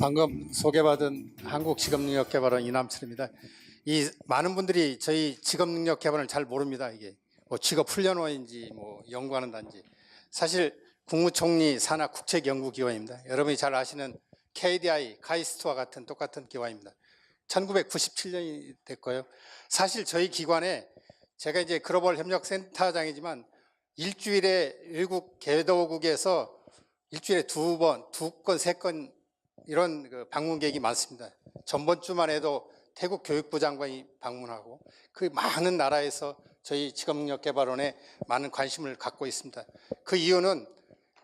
방금 소개받은 한국직업능력개발원 이남철입니다. 이 많은 분들이 저희 직업능력개발을 잘 모릅니다. 이게 뭐 직업훈련원인지 뭐 연구하는 단지 사실 국무총리 산하 국책연구기관입니다. 여러분이 잘 아시는 KDI, 카이스트와 같은 똑같은 기관입니다. 1997년이 됐고요. 사실 저희 기관에 제가 이제 글로벌 협력센터장이지만 일주일에 일국 개도국에서 일주일에 두 번, 두 건, 세 건 이런 그 방문객이 많습니다. 전번 주만 해도 태국 교육부 장관이 방문하고 그 많은 나라에서 저희 직업능력개발원에 많은 관심을 갖고 있습니다. 그 이유는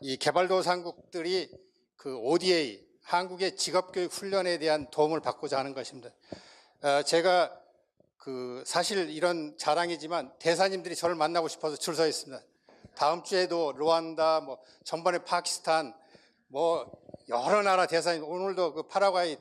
이 개발도상국들이 그 ODA 한국의 직업교육 훈련에 대한 도움을 받고자 하는 것입니다. 어, 제가 그 사실 이런 자랑이지만 대사님들이 저를 만나고 싶어서 줄 서 있습니다. 다음 주에도 루안다, 뭐 전번에 파키스탄, 뭐 여러 나라 대사님 오늘도 그 파라과이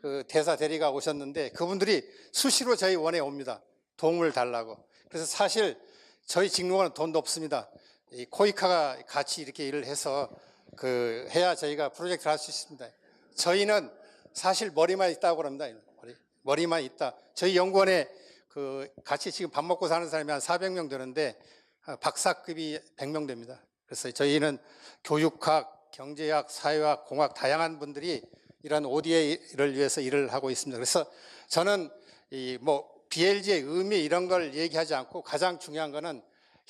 그 대사 대리가 오셨는데 그분들이 수시로 저희 원에 옵니다. 도움을 달라고. 그래서 사실 저희 직무관은 돈도 없습니다. 이 코이카가 같이 이렇게 일을 해서 그 해야 저희가 프로젝트를 할 수 있습니다. 저희는 사실 머리만 있다고 그럽니다. 머리, 머리만 있다. 저희 연구원에 그 같이 지금 밥 먹고 사는 사람이 한 400명 되는데 아, 박사급이 100명 됩니다. 그래서 저희는 교육학, 경제학, 사회학, 공학 다양한 분들이 이런 ODA를 위해서 일을 하고 있습니다. 그래서 저는 이 뭐 BLG의 의미 이런 걸 얘기하지 않고 가장 중요한 거는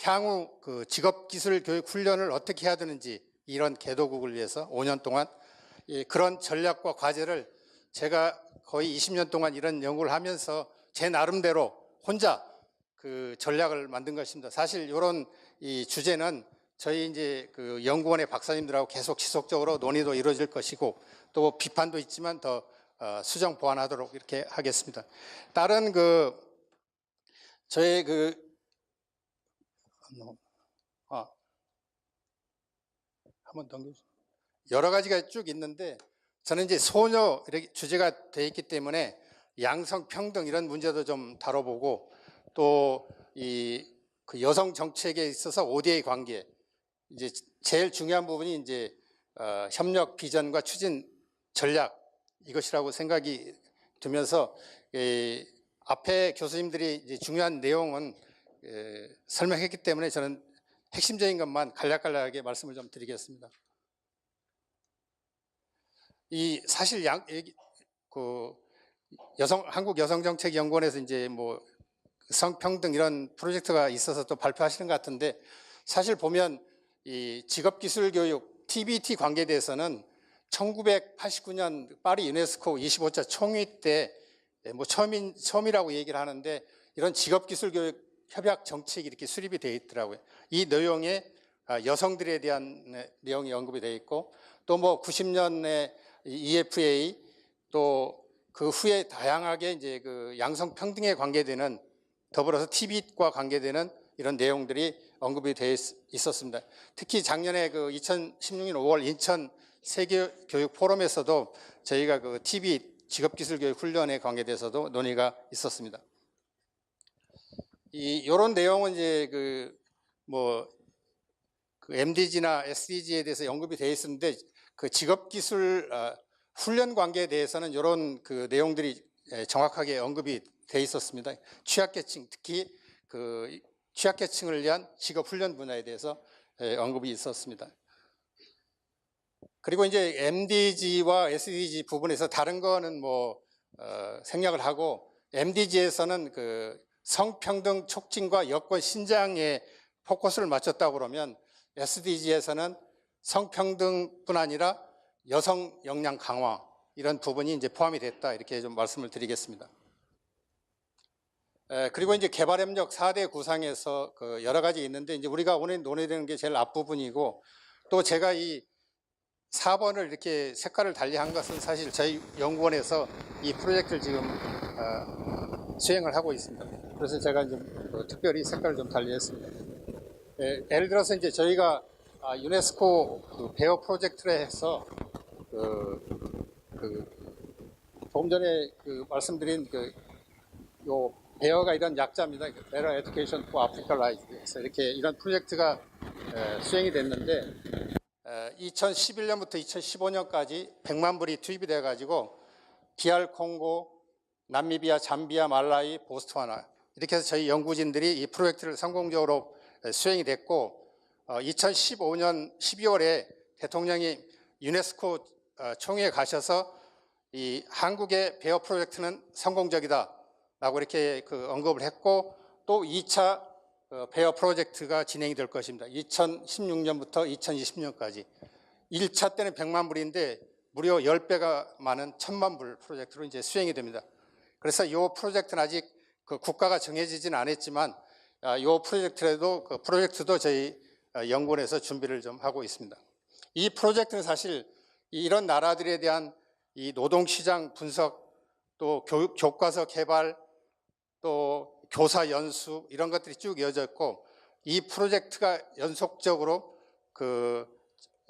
향후 그 직업기술 교육 훈련을 어떻게 해야 되는지 이런 개도국을 위해서 5년 동안 이 그런 전략과 과제를 제가 거의 20년 동안 이런 연구를 하면서 제 나름대로 혼자 그 전략을 만든 것입니다. 사실 이런 이 주제는 저희 이제 그 연구원의 박사님들하고 계속 지속적으로 논의도 이루어질 것이고 또 비판도 있지만 더 어, 수정 보완하도록 이렇게 하겠습니다. 다른 그 저의 그 아, 한번 넘겨주세요. 여러 가지가 쭉 있는데 저는 이제 소녀 이렇게 주제가 돼 있기 때문에 양성 평등 이런 문제도 좀 다뤄보고 또 이 그 여성 정책에 있어서 ODA 관계 이제 제일 중요한 부분이 이제 어, 협력 비전과 추진 전략 이것이라고 생각이 들면서 이 앞에 교수님들이 이제 중요한 내용은 에, 설명했기 때문에 저는 핵심적인 것만 간략간략하게 말씀을 좀 드리겠습니다. 이 사실 양, 그 여성 한국 여성정책연구원에서 이제 뭐 성평등 이런 프로젝트가 있어서 또 발표하시는 것 같은데 사실 보면 이 직업기술교육 TBT 관계에 대해서는 1989년 파리 유네스코 25차 총회 때 뭐 처음인 처음이라고 얘기를 하는데 이런 직업기술교육 협약 정책이 이렇게 수립이 되어 있더라고요. 이 내용에 아, 여성들에 대한 네, 내용이 언급이 되어 있고 또 뭐 90년에 EFA 또 그 후에 다양하게 이제 그 양성 평등에 관계되는 더불어서 TV과 관계되는 이런 내용들이 언급이 되어 있- 있었습니다. 특히 작년에 그 2016년 5월 인천 세계 교육 포럼에서도 저희가 그 TV 직업기술 교육 훈련에 관계돼서도 논의가 있었습니다. 이 이런 내용은 이제 그뭐 그 MDG나 SDG에 대해서 언급이 되어 있었는데 그 직업기술 어, 훈련 관계에 대해서는 이런 그 내용들이 예, 정확하게 언급이 돼 있었습니다. 취약계층 특히 그 취약계층을 위한 직업 훈련 분야에 대해서 예, 언급이 있었습니다. 그리고 이제 MDG와 SDG 부분에서 다른 거는 뭐 어, 생략을 하고 MDG에서는 그 성평등 촉진과 여건 신장에 포커스를 맞췄다고 그러면 SDG에서는 성평등뿐 아니라 여성 역량 강화 이런 부분이 이제 포함이 됐다 이렇게 좀 말씀을 드리겠습니다. 에, 그리고 이제 개발협력 4대 구상에서 그 여러 가지 있는데 이제 우리가 오늘 논의되는 게 제일 앞부분이고 또 제가 이 4번을 이렇게 색깔을 달리한 것은 사실 저희 연구원에서 이 프로젝트를 지금 어, 수행을 하고 있습니다. 그래서 제가 좀그 특별히 색깔을 좀 달리했습니다. 예, 예를 들어서 이제 저희가 아, 유네스코 그 베어 프로젝트를 해서 그, 그 조금 전에 그 말씀드린 그요 베어가 이런 약자입니다. Education for Africa Lives. 그래서 이렇게 이런 프로젝트가 에, 수행이 됐는데 에, 2011년부터 2015년까지 100만 불이 투입이 돼 가지고 DR 콩고, 남미비아, 잠비아, 말라위, 보스트와나 이렇게 해서 저희 연구진들이 이 프로젝트를 성공적으로 수행이 됐고 2015년 12월에 대통령이 유네스코 어, 총회에 가셔서 이 한국의 베어 프로젝트는 성공적이다 라고 이렇게 그 언급을 했고 또 2차 어, 베어 프로젝트가 진행이 될 것입니다. 2016년부터 2020년까지 1차 때는 100만 불인데 무려 10배가 많은 1000만 불 프로젝트로 이제 수행이 됩니다. 그래서 이 프로젝트는 아직 그 국가가 정해지지는 않았지만 아, 이 프로젝트라도 그 프로젝트도 저희 어, 연구원에서 준비를 좀 하고 있습니다. 이 프로젝트는 사실 이런 나라들에 대한 이 노동시장 분석 또 교육, 교과서 개발 또 교사 연수 이런 것들이 쭉 이어져 있고 이 프로젝트가 연속적으로 그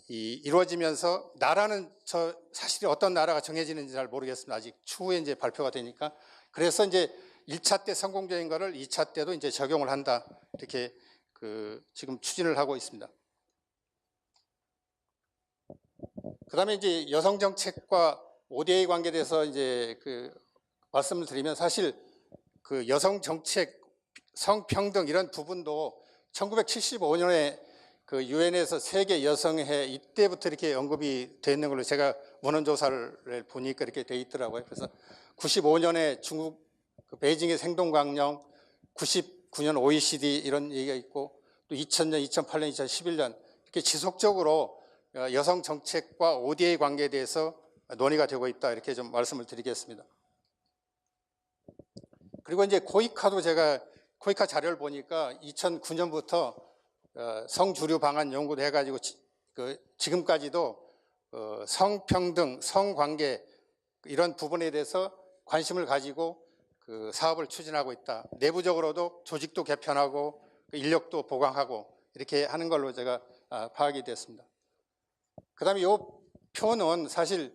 이, 이루어지면서 나라는 저 사실이 어떤 나라가 정해지는지 잘 모르겠습니다. 아직 추후에 이제 발표가 되니까 그래서 이제 1차 때 성공적인 거를 2차 때도 이제 적용을 한다 이렇게 그 지금 추진을 하고 있습니다. 그다음에 이제 여성 정책과 ODA 관계에 대해서 이제 그 말씀을 드리면 사실 그 여성 정책, 성평등 이런 부분도 1975년에 그 유엔에서 세계 여성회 이때부터 이렇게 언급이 돼 있는 걸로 제가 원원 조사를 보니까 이렇게 돼 있더라고요. 그래서 95년에 중국 그 베이징의 생동강령, 99년 OECD 이런 얘기가 있고 또 2000년, 2008년, 2011년 이렇게 지속적으로 어, 여성 정책과 ODA 관계에 대해서 논의가 되고 있다 이렇게 좀 말씀을 드리겠습니다. 그리고 이제 코이카도 제가 코이카 자료를 보니까 2009년부터 어, 성주류 방안 연구도 해가지고 지, 그 지금까지도 어, 성평등, 성관계 이런 부분에 대해서 관심을 가지고 그 사업을 추진하고 있다. 내부적으로도 조직도 개편하고 그 인력도 보강하고 이렇게 하는 걸로 제가 아, 파악이 됐습니다. 그 다음에 이 표는 사실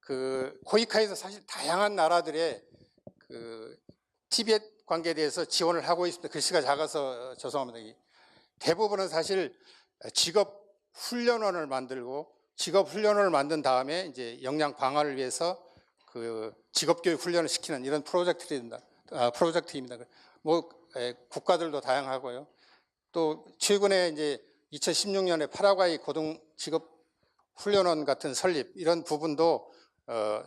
그 코이카에서 사실 다양한 나라들의 그 티벳 관계에 대해서 지원을 하고 있습니다. 글씨가 작아서 죄송합니다. 대부분은 사실 직업 훈련원을 만들고 직업 훈련원을 만든 다음에 이제 역량 강화를 위해서 그 직업 교육 훈련을 시키는 이런 프로젝트입니다. 아, 프로젝트입니다. 뭐 에, 국가들도 다양하고요. 또 최근에 이제 2016년에 파라과이 고등 직업 훈련원 같은 설립 이런 부분도 어,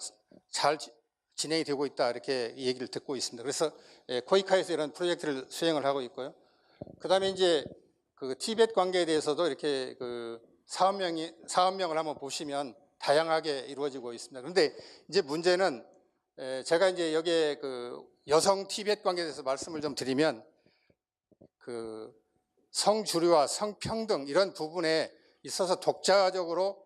잘 지- 진행이 되고 있다 이렇게 얘기를 듣고 있습니다. 그래서 예, 코이카에서 이런 프로젝트를 수행을 하고 있고요. 그다음에 이제 그 티벳 관계에 대해서도 이렇게 그 사업명이 사업명을 한번 보시면 다양하게 이루어지고 있습니다. 그런데 이제 문제는 에, 제가 이제 여기에 그 여성 티벳 관계에 대해서 말씀을 좀 드리면 그 성주류와 성평등 이런 부분에 있어서 독자적으로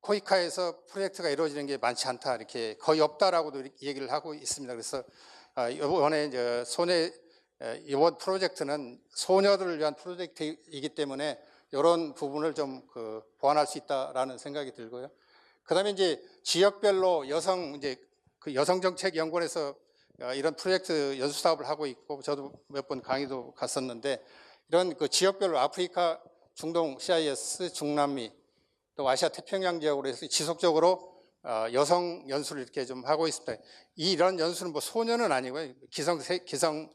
코이카에서 프로젝트가 이루어지는 게 많지 않다 이렇게 거의 없다라고도 얘기를 하고 있습니다. 그래서 아, 이번에 이제 에, 이번 프로젝트는 소녀들을 위한 프로젝트이기 때문에 이런 부분을 좀 그 보완할 수 있다라는 생각이 들고요. 그다음에 이제 지역별로 여성 이제 그 여성 정책 연구원에서 어, 이런 프로젝트 연수 사업을 하고 있고 저도 몇 번 강의도 갔었는데 이런 그 지역별로 아프리카, 중동, CIS, 중남미 또 아시아 태평양 지역으로 해서 지속적으로 어, 여성 연수를 이렇게 좀 하고 있습니다. 이 이런 연수는 뭐 소년은 아니고요. 기성 세- 기성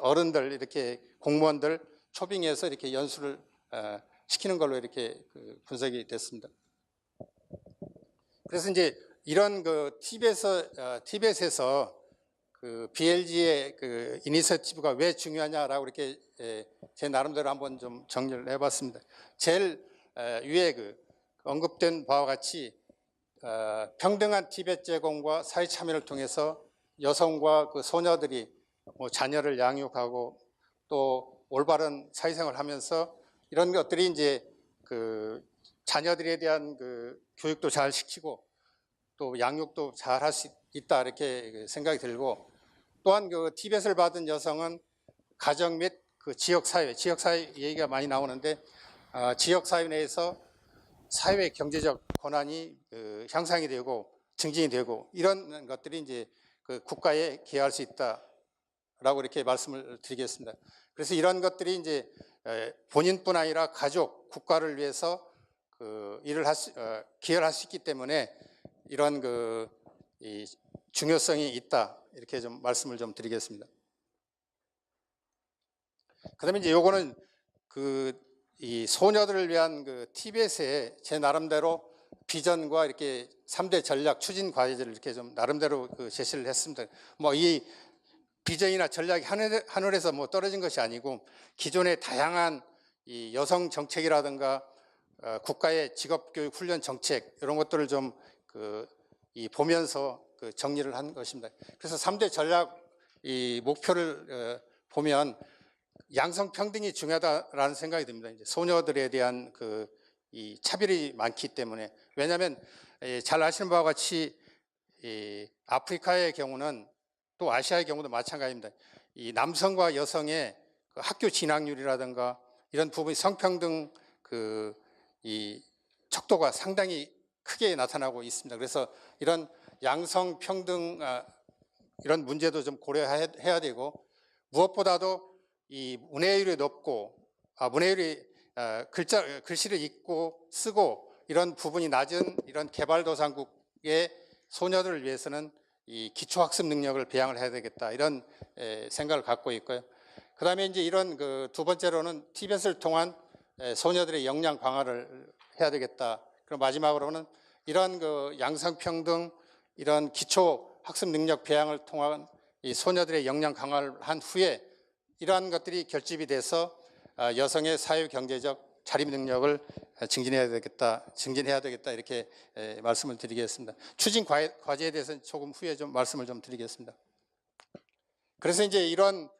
어른들 이렇게 공무원들 초빙해서 이렇게 연수를 어, 시키는 걸로 이렇게 그 분석이 됐습니다. 그래서 이제 이런 그 티벳에서 어, 티벳에서 그 BLG의 그 이니셔티브가 왜 중요하냐라고 이렇게 에, 제 나름대로 한번 좀 정리를 해봤습니다. 제일 에, 위에 그 언급된 바와 같이 어, 평등한 티벳 제공과 사회 참여를 통해서 여성과 그 소녀들이 뭐 자녀를 양육하고 또 올바른 사회생활을 하면서 이런 것들이 이제 그 자녀들에 대한 그 교육도 잘 시키고 또 양육도 잘 할 수 있다 이렇게 그 생각이 들고 또한 그 티벳을 받은 여성은 가정 및 그 지역 사회, 지역 사회 얘기가 많이 나오는데 아, 지역 사회 내에서 사회 경제적 권한이 그 향상이 되고 증진이 되고 이런 것들이 이제 그 국가에 기여할 수 있다라고 이렇게 말씀을 드리겠습니다. 그래서 이런 것들이 이제 에, 본인뿐 아니라 가족, 국가를 위해서 그 일을 할 수, 어, 기여를 할 수 있기 때문에 이런 그이 중요성이 있다 이렇게 좀 말씀을 좀 드리겠습니다. 그다음에 이제 요거는 그 이 소녀들을 위한 그 TBS의 제 나름대로 비전과 이렇게 3대 전략 추진 과제를 이렇게 좀 나름대로 그 제시를 했습니다. 뭐 이 비전이나 전략이 하늘, 하늘에서 뭐 떨어진 것이 아니고 기존의 다양한 이 여성 정책이라든가 어, 국가의 직업교육 훈련 정책 이런 것들을 좀 그 이 보면서 그 정리를 한 것입니다. 그래서 3대 전략 이 목표를 어, 보면 양성 평등이 중요하다라는 생각이 듭니다. 이제 소녀들에 대한 그 이 차별이 많기 때문에 왜냐하면 예, 잘 아시는 바와 같이 이 아프리카의 경우는 또 아시아의 경우도 마찬가지입니다. 이 남성과 여성의 그 학교 진학률이라든가 이런 부분이 성평등 그 이 척도가 상당히 크게 나타나고 있습니다. 그래서 이런 양성 평등 아, 이런 문제도 좀 고려해야 되고 무엇보다도 이 문해율이 높고 아, 문해율이 아, 글자 글씨를 읽고 쓰고 이런 부분이 낮은 이런 개발도상국의 소녀들을 위해서는 이 기초학습 능력을 배양을 해야 되겠다 이런 에, 생각을 갖고 있고요. 그다음에 이제 이런 그 두 번째로는 TBS를 통한 에, 소녀들의 역량 강화를 해야 되겠다. 그리고 마지막으로는 이런 그 양성평등 이런 기초 학습 능력 배양을 통한 이 소녀들의 역량 강화를 한 후에 이러한 것들이 결집이 돼서 아, 여성의 사회 경제적 자립 능력을 증진해야 되겠다, 증진해야 되겠다 이렇게 에, 말씀을 드리겠습니다. 추진 과- 과제에 대해서는 조금 후에 좀 말씀을 좀 드리겠습니다. 그래서 이제 이런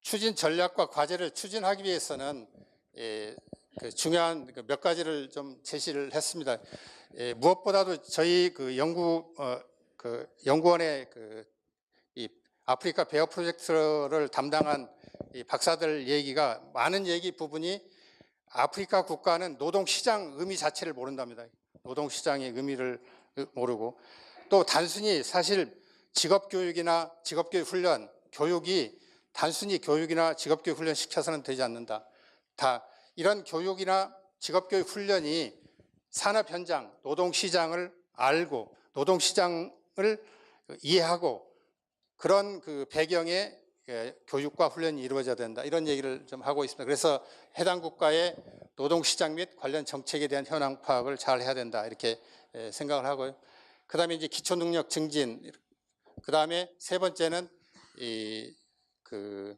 추진 전략과 과제를 추진하기 위해서는 예, 그 중요한 그몇 가지를 좀 제시를 했습니다. 예, 무엇보다도 저희 그 연구 어, 그 연구원의 아프리카 베어 프로젝트를 담당한 이 박사들 얘기가 많은 얘기 부분이 아프리카 국가는 노동 시장 의미 자체를 모른답니다. 노동 시장의 의미를 모르고 또 단순히 사실 직업 교육이나 직업 교육 훈련 교육이 단순히 교육이나 직업 교육 훈련 시켜서는 되지 않는다. 다 이런 교육이나 직업 교육 훈련이 산업 현장, 노동 시장을 알고 노동 시장을 이해하고 그런 그 배경에 예, 교육과 훈련이 이루어져야 된다. 이런 얘기를 좀 하고 있습니다. 그래서 해당 국가의 노동 시장 및 관련 정책에 대한 현황 파악을 잘 해야 된다. 이렇게 예, 생각을 하고요. 그 다음에 이제 기초 능력 증진. 그 다음에 세 번째는 이 그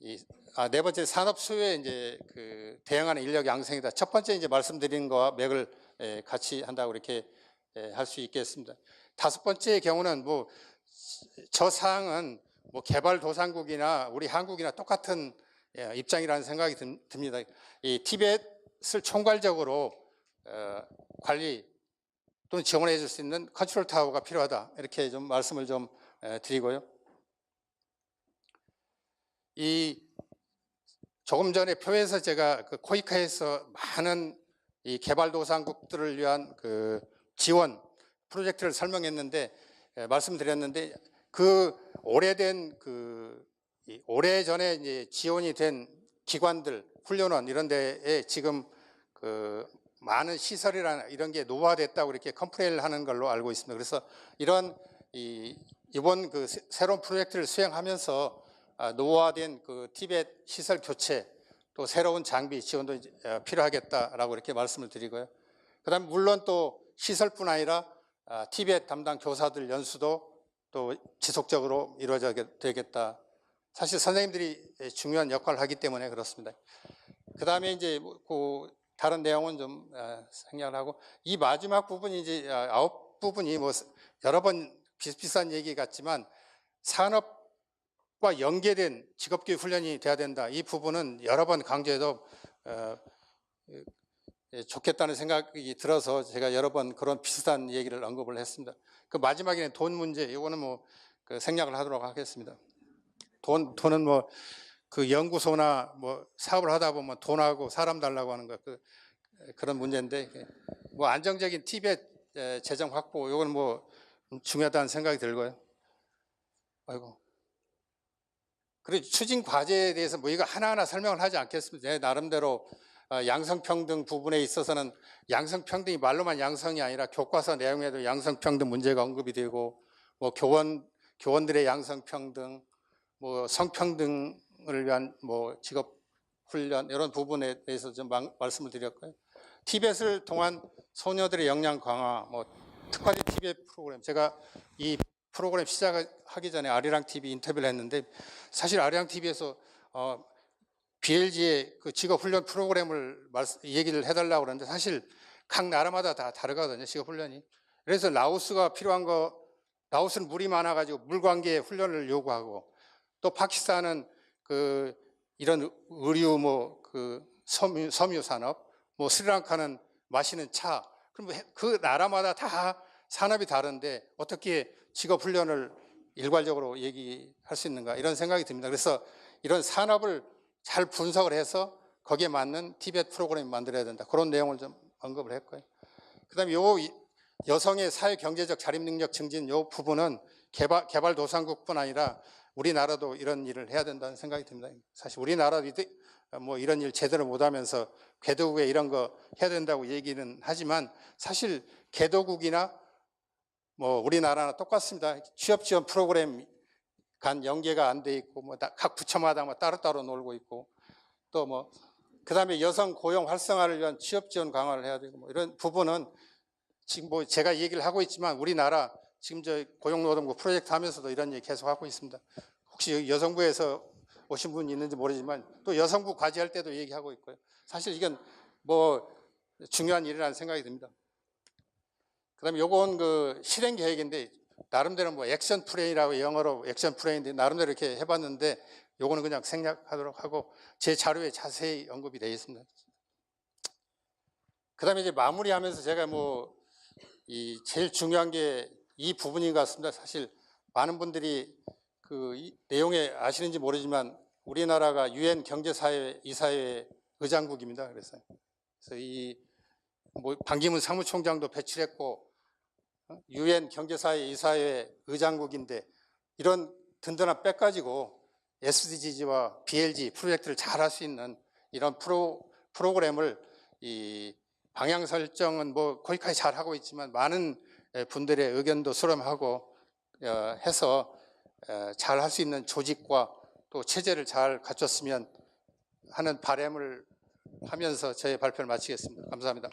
이, 아, 네 번째 산업 수요에 이제 그 대응하는 인력 양성이다. 첫 번째 이제 말씀드린 거와 맥을 예, 같이 한다고 이렇게 예, 할수 있겠습니다. 다섯 번째의 경우는 뭐 저 사항은 뭐 개발도상국이나 우리 한국이나 똑같은 예, 입장이라는 생각이 듭- 듭니다. 이 티벳을 총괄적으로 어, 관리 또는 지원해 줄 수 있는 컨트롤 타워가 필요하다. 이렇게 좀 말씀을 좀 에, 드리고요. 이 조금 전에 표에서 제가 그 코이카에서 많은 이 개발도상국들을 위한 그 지원 프로젝트를 설명했는데 에, 말씀드렸는데 그 오래된 그이 오래 전에 이제 지원이 된 기관들 훈련원 이런 데에 지금 그 많은 시설이나 이런 게 노후화됐다고 이렇게 컴플레인을 하는 걸로 알고 있습니다. 그래서 이런 이 이번 그 새- 새로운 프로젝트를 수행하면서 아, 노후화된 그 티벳 시설 교체 또 새로운 장비 지원도 어, 필요하겠다라고 이렇게 말씀을 드리고요. 그다음 물론 또 시설뿐 아니라 아, 티벳 담당 교사들 연수도 또 지속적으로 이루어져야 되겠다. 사실 선생님들이 예, 중요한 역할을 하기 때문에 그렇습니다. 그 다음에 이제 뭐그 다른 내용은 좀 아, 생략을 하고 이 마지막 부분이 이제 아, 아홉 부분이 뭐 여러 번 비슷비슷한 얘기 같지만 산업과 연계된 직업교육 훈련이 돼야 된다. 이 부분은 여러 번 강조해도 어, 예, 좋겠다는 생각이 들어서 제가 여러 번 그런 비슷한 얘기를 언급을 했습니다. 그 마지막에는 돈 문제, 이거는 뭐 그 생략을 하도록 하겠습니다. 돈 돈은 뭐 그 연구소나 뭐 사업을 하다 보면 돈하고 사람 달라고 하는 거 그, 그런 문제인데 뭐 안정적인 티벳 에, 재정 확보 이거는 뭐 중요하다는 생각이 들고요. 아이고. 그리고 추진 과제에 대해서 뭐 이거 하나하나 설명을 하지 않겠습니다. 제 나름대로 어, 양성평등 부분에 있어서는 양성평등이 말로만 양성이 아니라 교과서 내용에도 양성평등 문제가 언급이 되고 뭐 교원 교원들의 양성평등, 뭐 성평등을 위한 뭐 직업 훈련 이런 부분에 대해서 좀 마- 말씀을 드렸고요. 티벳을 통한 소녀들의 역량 강화, 뭐 특화된 티벳 프로그램 제가 이 프로그램 시작하기 전에 아리랑 TV 인터뷰를 했는데 사실 아리랑 TV에서 어, BLG의 그 직업 훈련 프로그램을 말씀, 얘기를 해달라고 그러는데 사실 각 나라마다 다 다르거든요 직업 훈련이. 그래서 라오스가 필요한 거 라오스는 물이 많아가지고 물 관계 훈련을 요구하고 또 파키스탄은 그 이런 의류 뭐 그 섬유, 섬유 산업 뭐 스리랑카는 마시는 차 그럼 해- 그 나라마다 다 산업이 다른데 어떻게 직업 훈련을 일괄적으로 얘기할 수 있는가 이런 생각이 듭니다. 그래서 이런 산업을 잘 분석을 해서 거기에 맞는 티벳 프로그램 만들어야 된다. 그런 내용을 좀 언급을 했고요. 그 다음에 요 이- 여성의 사회 경제적 자립 능력 증진 요 부분은 개발 개발 도상국뿐 아니라 우리나라도 이런 일을 해야 된다는 생각이 듭니다. 사실 우리나라도 뭐 이런 일 제대로 못하면서 개도국에 이런 거 해야 된다고 얘기는 하지만 사실 개도국이나 뭐 우리나라나 똑같습니다. 취업 지원 프로그램 간 연계가 안 돼 있고 뭐 각 부처마다 뭐 따로따로 놀고 있고 또 뭐 그다음에 여성 고용 활성화를 위한 취업 지원 강화를 해야 되고 뭐 이런 부분은 지금 뭐 제가 얘기를 하고 있지만 우리나라 지금 저 고용노동부 프로젝트 하면서도 이런 얘기 계속 하고 있습니다. 혹시 여성부에서 오신 분이 있는지 모르지만 또 여성부 과제할 때도 얘기하고 있고요. 사실 이건 뭐 중요한 일이라는 생각이 듭니다. 그다음에 요건 그 실행 계획인데 나름대로 뭐 액션 플레이라고 영어로 액션 플레이인데 나름대로 이렇게 해봤는데 요거는 그냥 생략하도록 하고 제 자료에 자세히 언급이 되어 있습니다. 그 다음에 이제 마무리하면서 제가 뭐 이 제일 중요한 게 이 부분인 것 같습니다. 사실 많은 분들이 그이 내용에 아시는지 모르지만 우리나라가 유엔 경제사회 이사회 의장국입니다. 그래서 그래서 이 뭐 반기문 사무총장도 배출했고 유엔 경제사회 이사회 의장국인데 이런 든든한 백 가지고 SDGs와 BLG 프로젝트를 잘 할 수 있는 이런 프로 프로그램을 이 방향 설정은 뭐 거기까지 잘 하고 있지만 많은 에, 분들의 의견도 수렴하고 어, 해서 잘 할 수 있는 조직과 또 체제를 잘 갖췄으면 하는 바람을 하면서 저의 발표를 마치겠습니다. 감사합니다.